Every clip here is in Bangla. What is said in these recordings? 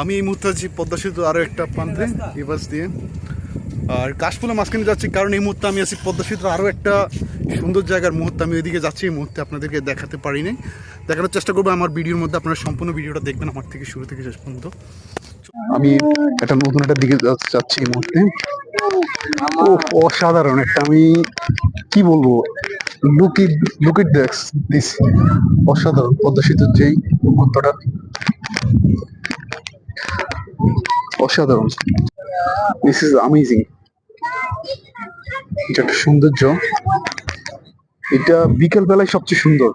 আমি এই মুহূর্তে আছি পদ্মা সেতু আরও একটা প্রান্তে, এই দিয়ে। আর কাশফুলের মাঝখানে যাচ্ছি, কারণ এই মুহূর্তে আমি আছি পদ্মা সেতুর আরও একটা সুন্দর জায়গার মুহূর্তে। আমি ওইদিকে যাচ্ছি, এই মুহূর্তে আপনাদেরকে দেখাতে পারিনি। দেখানোর চেষ্টা করব, আমার ভিডিওর মধ্যে আপনারা সম্পূর্ণ ভিডিওটা দেখবেন আমার থেকে শুরু থেকে শেষ পর্যন্ত। আমি একটা নতুন একটা দিকে যাচ্ছি এই মুহূর্তে। অসাধারণ একটা, আমি কি বলব? লুক ইট লুক ইট দেখস দিস অসাধারণ পদ্মা সেতুর যেই মুহূর্তটা। অসাধারণ। দিস ইজ এটা একটা সৌন্দর্য। এটা বিকেল বেলায় সবচেয়ে সুন্দর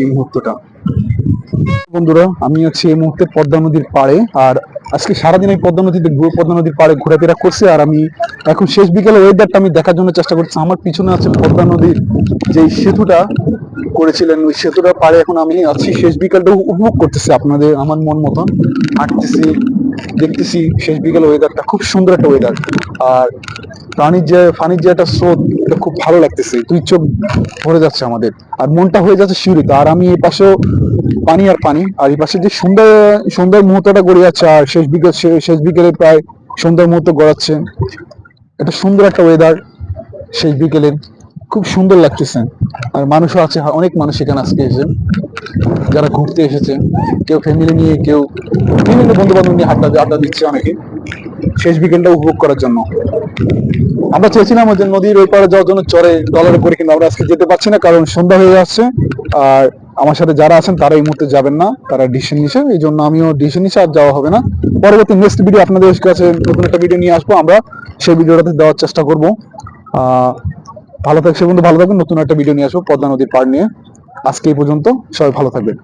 এই মুহূর্তটা। বন্ধুরা, আমি আছি এই মুহূর্তে পদ্মা নদীর পাড়ে, আর আজকে সারাদিন এই পদ্মা নদীতে পদ্মা নদীর পাড়ে ঘোরাফেরা করছে, আর আমি এখন শেষ বিকেলে ওয়েদারটা আমি দেখার জন্য চেষ্টা করছি। আমার পিছনে আছে পদ্মা নদীর যে সেতুটা করেছিলেন, ওই সেতুটার পাড়ে এখন আমি আছি। শেষ বিকেলটা উপভোগ করতেছি আপনাদের, আমার মন মতন। হাঁটতেছি দেখতেছি শেষ বিকেল ওয়েদারটা খুব সুন্দর একটা ওয়েদার আর প্রাণীর যে পানির যে একটা স্রোত, এটা খুব ভালো লাগতেছে। তুই চোখ ভরে যাচ্ছে আমাদের। আর মনটা হয়ে যাচ্ছে শিউরিত। আর আমি এই পাশেও পানি আর পানি। আর এই পাশে যে সুন্দর সুন্দর মুহূর্তটা গড়ে যাচ্ছে, আর শেষ বিকেল শেষ বিকেলে প্রায় সুন্দর মুহূর্ত গড়াচ্ছে। এটা সুন্দর একটা ওয়েদার শেষ বিকেলের খুব সুন্দর লাগতেছে। আর মানুষও আছে, অনেক মানুষ এখানে আজকে এসে। যারা ঘুরতে এসেছে, কেউ ফ্যামিলি নিয়ে, কেউ বিভিন্ন বন্ধু বান্ধব নিয়ে আড্ডা আড্ডা দিচ্ছে অনেকে। শেষ বিকেলটা উপভোগ করার জন্য। আমরা চেয়েছিলাম যে নদীর ওই পারে যাওয়ার জন্য চরে ডলারে করে কিন্তু আমরা আজকে যেতে পারছি না, কারণ সন্ধ্যা হয়ে যাচ্ছে। আর আমার সাথে যারা আছেন, তারা এই মুহূর্তে যাবেন না। তারা ডিসিশন নিছে, এই জন্য আমিও ডিসিশন নিছি, আর যাওয়া হবে না। পরবর্তী নেক্সট ভিডিও আপনাদের কাছে নতুন একটা ভিডিও নিয়ে আসব। আমরা সেই ভিডিওটাতে দেওয়ার চেষ্টা করব। ভালো সে পর্যন্ত ভালো থাকবেন। নতুন একটা ভিডিও নিয়ে আসব, পদ্মা নদীর পাড় নিয়ে। আজকে এই পর্যন্ত সবাই ভালো থাকবেন।